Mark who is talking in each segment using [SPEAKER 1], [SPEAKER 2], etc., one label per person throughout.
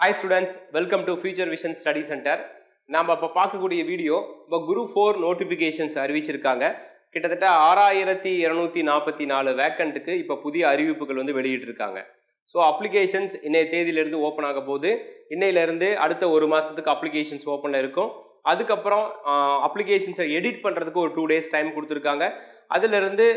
[SPEAKER 1] Hi students welcome to future vision study centre நாம் இப்போ பார்க்கக்கூடிய வீடியோ இப்போ குரு ஃபோர் நோட்டிஃபிகேஷன்ஸ் அறிவிச்சிருக்காங்க. கிட்டத்தட்ட ஆறாயிரத்தி இரநூத்தி நாற்பத்தி நாலு வேக்கண்ட்டுக்கு இப்போ புதிய அறிவிப்புகள் வந்து வெளியிட்டிருக்காங்க. ஸோ அப்ளிகேஷன்ஸ் இன்றைய தேதியிலேருந்து ஓப்பன் ஆக போகுது. இன்னையிலேருந்து அடுத்த ஒரு மாதத்துக்கு அப்ளிகேஷன்ஸ் ஓப்பனில் இருக்கும். அதுக்கப்புறம் அப்ளிகேஷன்ஸை எடிட் பண்ணுறதுக்கு ஒரு டூ டேஸ் டைம் கொடுத்துருக்காங்க. அதிலிருந்து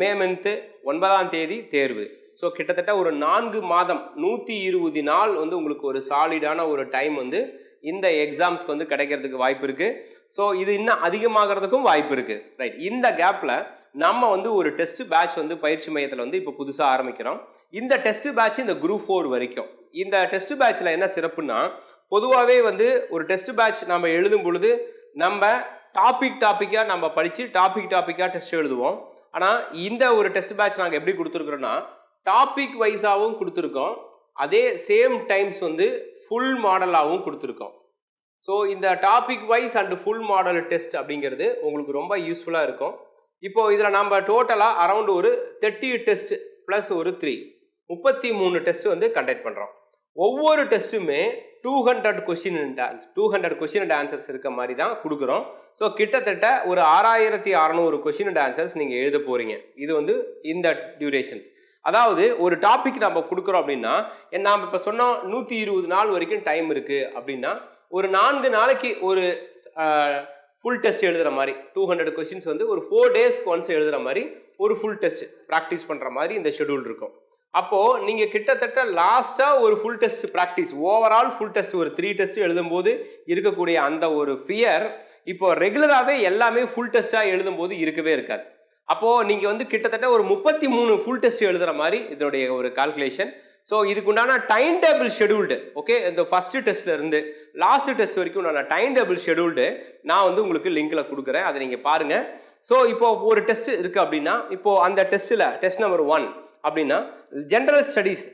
[SPEAKER 1] மே மந்த்து ஒன்பதாம் தேதி தேர்வு. ஸோ கிட்டத்தட்ட ஒரு நான்கு மாதம் நூற்றி இருபது நாள் வந்து உங்களுக்கு ஒரு சாலிடான ஒரு டைம் வந்து இந்த எக்ஸாம்ஸ்க்கு வந்து கிடைக்கிறதுக்கு வாய்ப்பு இருக்குது ஸோ இது இன்னும் அதிகமாகிறதுக்கும் வாய்ப்பு இருக்குது ரைட் இந்த கேப்பில் நம்ம வந்து ஒரு டெஸ்ட் பேட்ச் வந்து பயிற்சி மையத்தில் வந்து இப்போ புதுசாக ஆரம்பிக்கிறோம். இந்த டெஸ்ட் பேட்ச் இந்த குரூப் ஃபோர் வரைக்கும். இந்த டெஸ்ட் பேட்ச்சில் என்ன சிறப்புன்னா பொதுவாகவே வந்து ஒரு டெஸ்ட் பேட்ச் நம்ம எழுதும் பொழுது நம்ம டாபிக் டாப்பிக்காக நம்ம படித்து டாபிக் டாப்பிக்காக டெஸ்ட் எழுதுவோம். ஆனால் இந்த ஒரு டெஸ்ட் பேட்ச் நாங்கள் எப்படி கொடுத்துருக்குறோன்னா டாபிக் வைஸாகவும் கொடுத்துருக்கோம். அதே சேம் டைம்ஸ் வந்து ஃபுல் மாடலாகவும் கொடுத்துருக்கோம். ஸோ இந்த topic wise and full model test அப்படிங்கிறது உங்களுக்கு ரொம்ப யூஸ்ஃபுல்லாக இருக்கும். இப்போது இதில் நம்ம டோட்டலாக அரௌண்ட் ஒரு தேர்ட்டி டெஸ்ட் ப்ளஸ் ஒரு த்ரீ முப்பத்தி மூணு டெஸ்ட் வந்து கண்டக்ட் பண்ணுறோம் ஒவ்வொரு டெஸ்ட்டுமே two hundred question two hundred question and answers இருக்க மாதிரி தான் கொடுக்குறோம். ஸோ கிட்டத்தட்ட ஒரு ஆறாயிரத்தி அறநூறு கொஷின் அண்ட் ஆன்சர்ஸ் நீங்கள் எழுத போகிறீங்க இது வந்து இந்த டியூரேஷன்ஸ் அதாவது ஒரு டாபிக் நம்ம கொடுக்குறோம் அப்படின்னா நாம் இப்போ சொன்னோம் நூற்றி இருபது நாள் வரைக்கும் டைம் இருக்குது அப்படின்னா ஒரு நான்கு நாளைக்கு ஒரு ஃபுல் டெஸ்ட் எழுதுகிற மாதிரி டூ ஹண்ட்ரட் கொஷின்ஸ் வந்து ஒரு ஃபோர் டேஸ்க்கு ஒன்ஸ் எழுதுகிற மாதிரி ஒரு ஃபுல் டெஸ்ட் ப்ராக்டிஸ் பண்ணுற மாதிரி இந்த ஷெடியூல் இருக்கும். அப்போது நீங்கள் கிட்டத்தட்ட லாஸ்ட்டாக ஒரு full test practice overall full test ஒரு த்ரீ டெஸ்ட் எழுதும்போது இருக்கக்கூடிய அந்த ஒரு ஃபியர் இப்போ ரெகுலராகவே எல்லாமே ஃபுல் டெஸ்ட்டாக எழுதும்போது இருக்கவே இருக்காது. அப்போது நீங்கள் வந்து கிட்டத்தட்ட ஒரு முப்பத்தி மூணு ஃபுல் டெஸ்ட் எழுதுகிற மாதிரி இதனுடைய ஒரு கால்குலேஷன் ஸோ இதுக்குண்டான டைம் டேபிள் ஷெடியூல்டு ஓகே இந்த ஃபஸ்ட்டு டெஸ்ட்ல இருந்து லாஸ்ட் டெஸ்ட் வரைக்கும் உண்டான டைம் டேபிள் ஷெடியூல்டு நான் வந்து உங்களுக்கு லிங்கில் கொடுக்குறேன். அதை நீங்கள் பாருங்கள் ஸோ இப்போ ஒரு டெஸ்ட் இருக்குது அப்படின்னா இப்போது அந்த டெஸ்ட்டில் டெஸ்ட் நம்பர் ஒன் அப்படின்னா ஜென்ரல் ஸ்டடீஸ்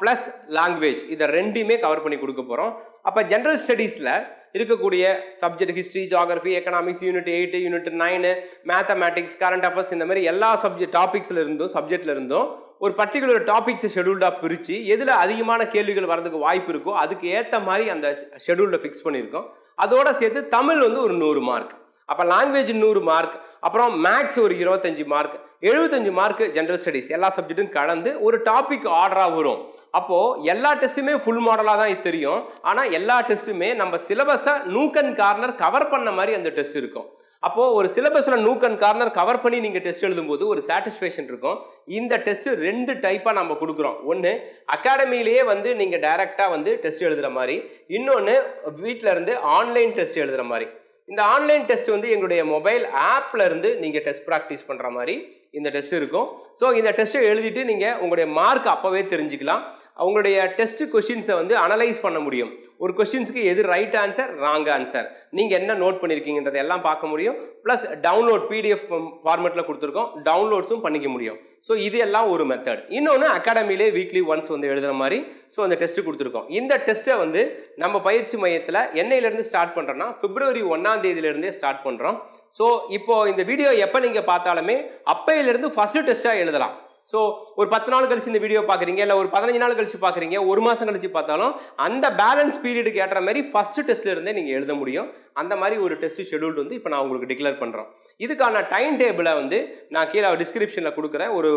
[SPEAKER 1] ப்ளஸ் லாங்குவேஜ் இதை ரெண்டையுமே கவர் பண்ணி கொடுக்க போகிறோம் அப்போ ஜென்ரல் ஸ்டடீஸில் இருக்கக்கூடிய subject history geography economics unit eight unit nine mathematics current affairs இந்த மாதிரி எல்லா சப்ஜெக்ட் டாபிக்ஸில் இருந்தும் சப்ஜெக்ட்ல இருந்தும் ஒரு பர்டிகுலர் டாபிக்ஸை ஷெடியூல்டாக பிரித்து எதில் அதிகமான கேள்விகள் வரதுக்கு வாய்ப்பு இருக்கோ அதுக்கு ஏற்ற மாதிரி அந்த ஷெடியூலில் ஃபிக்ஸ் பண்ணியிருக்கோம். அதோட சேர்த்து தமிழ் வந்து ஒரு நூறு மார்க் அப்போ லாங்குவேஜ் நூறு மார்க் அப்புறம் மேக்ஸ் ஒரு இருபத்தஞ்சு மார்க் எழுபத்தஞ்சு மார்க் ஜென்ரல் ஸ்டடீஸ் எல்லா சப்ஜெக்ட்டும் கலந்து ஒரு டாபிக் ஆர்டராக வரும். அப்போது எல்லா டெஸ்ட்டுமே ஃபுல் மாடலாக தான் தெரியும். ஆனால் எல்லா டெஸ்ட்டுமே நம்ம சிலபஸை நூக்கன் கார்னர் கவர் பண்ண மாதிரி அந்த டெஸ்ட் இருக்கும். அப்போது ஒரு சிலபஸில் நூக்கன் கார்னர் கவர் பண்ணி நீங்கள் டெஸ்ட் எழுதும்போது ஒரு சாட்டிஸ்ஃபேக்ஷன் இருக்கும். இந்த டெஸ்ட்டு ரெண்டு டைப்பாக நம்ம கொடுக்குறோம். ஒன்று அகாடமிலேயே வந்து நீங்கள் டைரெக்டாக வந்து டெஸ்ட் எழுதுகிற மாதிரி. இன்னொன்று வீட்டில் இருந்து ஆன்லைன் டெஸ்ட் எழுதுகிற மாதிரி. இந்த ஆன்லைன் டெஸ்ட் வந்து எங்களுடைய மொபைல் ஆப்பில் இருந்து நீங்கள் டெஸ்ட் ப்ராக்டிஸ் பண்ணுற மாதிரி இந்த டெஸ்ட் இருக்கும். ஸோ இந்த டெஸ்ட்டை எழுதிட்டு நீங்கள் உங்களுடைய மார்க் அப்போவே தெரிஞ்சுக்கலாம். அவங்களுடைய டெஸ்ட் கொஷின்ஸை வந்து அனலைஸ் பண்ண முடியும். ஒரு கொஷின்ஸ்க்கு எது ரைட் ஆன்சர் ராங் ஆன்சர் நீங்கள் என்ன நோட் பண்ணியிருக்கீங்கன்றதை எல்லாம் பார்க்க முடியும். ப்ளஸ் டவுன்லோட் பிடிஎஃப் ஃபார்மெட்டில் கொடுத்துருக்கோம். டவுன்லோட்ஸும் பண்ணிக்க முடியும். ஸோ இது எல்லாம் ஒரு மெத்தட் இன்னொன்று அகாடமிலே வீக்லி ஒன்ஸ் வந்து எழுதுகிற மாதிரி ஸோ அந்த டெஸ்ட்டு கொடுத்துருக்கோம். இந்த டெஸ்ட்டை வந்து நம்ம பயிற்சி மையத்தில் என்னையிலேருந்து ஸ்டார்ட் பண்ணுறோன்னா பிப்ரவரி ஒன்றாம் தேதியிலேருந்தே ஸ்டார்ட் பண்ணுறோம் ஸோ இப்போது இந்த வீடியோ எப்போ நீங்கள் பார்த்தாலுமே அப்பையிலேருந்து ஃபஸ்ட்டு டெஸ்ட்டாக எழுதலாம். ஸோ ஒரு பத்து நாள் கழிச்சு இந்த வீடியோ பார்க்குறீங்க இல்லை ஒரு பதினஞ்சு நாள் கழிச்சு பார்க்குறீங்க ஒரு மாதம் கழிச்சு பார்த்தாலும் அந்த பேலன்ஸ் பீரியடுக்கு ஏற்ற மாதிரி ஃபஸ்ட்டு டெஸ்ட்லேருந்தே நீங்கள் எழுத முடியும். அந்த மாதிரி ஒரு டெஸ்ட் ஷெடியூல் வந்து இப்போ நான் உங்களுக்கு டிக்ளேர் பண்ணுறோம் இதுக்கான டைம் டேபிளை வந்து நான் கீழே டிஸ்கிரிப்ஷனில் கொடுக்குறேன். ஒரு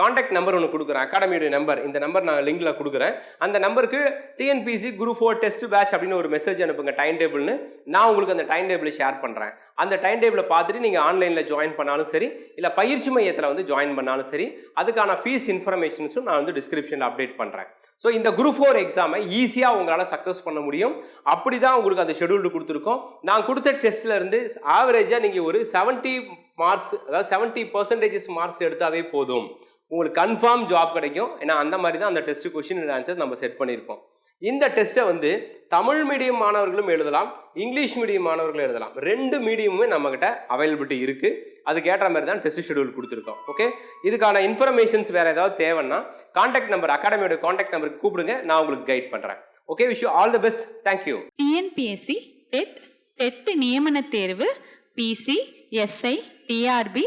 [SPEAKER 1] காண்டாக்ட் நம்பர் ஒன்று கொடுக்குறேன். அகாடமியுடைய நம்பர் இந்த நம்பர் நான் லிங்கில் கொடுக்குறேன். அந்த நம்பருக்கு TNPSC group four test batch அப்படின்னு ஒரு மெசேஜ் அனுப்புங்க டைம் டேபிள்னு நான் உங்களுக்கு அந்த டைம் டேபிளை ஷேர் பண்ணுறேன் அந்த டைம் டேபிளை பார்த்துட்டு நீங்கள் ஆன்லைனில் ஜாயின் பண்ணாலும் சரி இல்லை பயிற்சி மையத்தில் வந்து ஜாயின் பண்ணாலும் சரி அதுக்கான ஃபீஸ் இன்ஃபர்மேஷன்ஸும் நான் வந்து டிஸ்கிரிப்ஷனில் அப்டேட் பண்ணுறேன் ஸோ இந்த குரூப் ஃபோர் எக்ஸாமை ஈஸியாக உங்களால் சக்ஸஸ் பண்ண முடியும். அப்படி தான் உங்களுக்கு அந்த ஷெடியூல்டு கொடுத்துருக்கோம். நான் கொடுத்த டெஸ்ட்லேருந்து ஆவரேஜாக நீங்கள் ஒரு செவன்ட்டி மார்க்ஸ் அதாவது செவன்ட்டி பர்சன்டேஜஸ் மார்க்ஸ் எடுத்தாவே போதும். உங்களுக்கு கன்ஃபார்ம் ஜாப் கிடைக்கும். ஏன்னா அந்த மாதிரி தான் அந்த டெஸ்ட் கொஷின் ஆன்சர்ஸ் நம்ம செட் பண்ணியிருப்போம் இந்த டெஸ்ட்டை வந்து தமிழ் மீடியம் மாணவர்களும் எழுதலாம் இங்கிலீஷ் மீடியம் மாணவர்களும் எழுதலாம். ரெண்டு மீடியமுமே நம்மக்கிட்ட அவைலபிலிட்டி இருக்குது அதுக்கேற்ற மாதிரி தான் டெஸ்ட் ஷெடியூல் கொடுத்துருக்கோம். ஓகே இதுக்கான இன்ஃபர்மேஷன்ஸ் வேறு ஏதாவது தேவைன்னா காண்டாக்ட் நம்பர் அகாடமியோட காண்டாக்ட் நம்பருக்கு கூப்பிடுங்க. நான் உங்களுக்கு கைட் பண்ணுறேன் okay wish all the best thank you
[SPEAKER 2] TNPSC TET TET நியமன தேர்வு PC SI TRB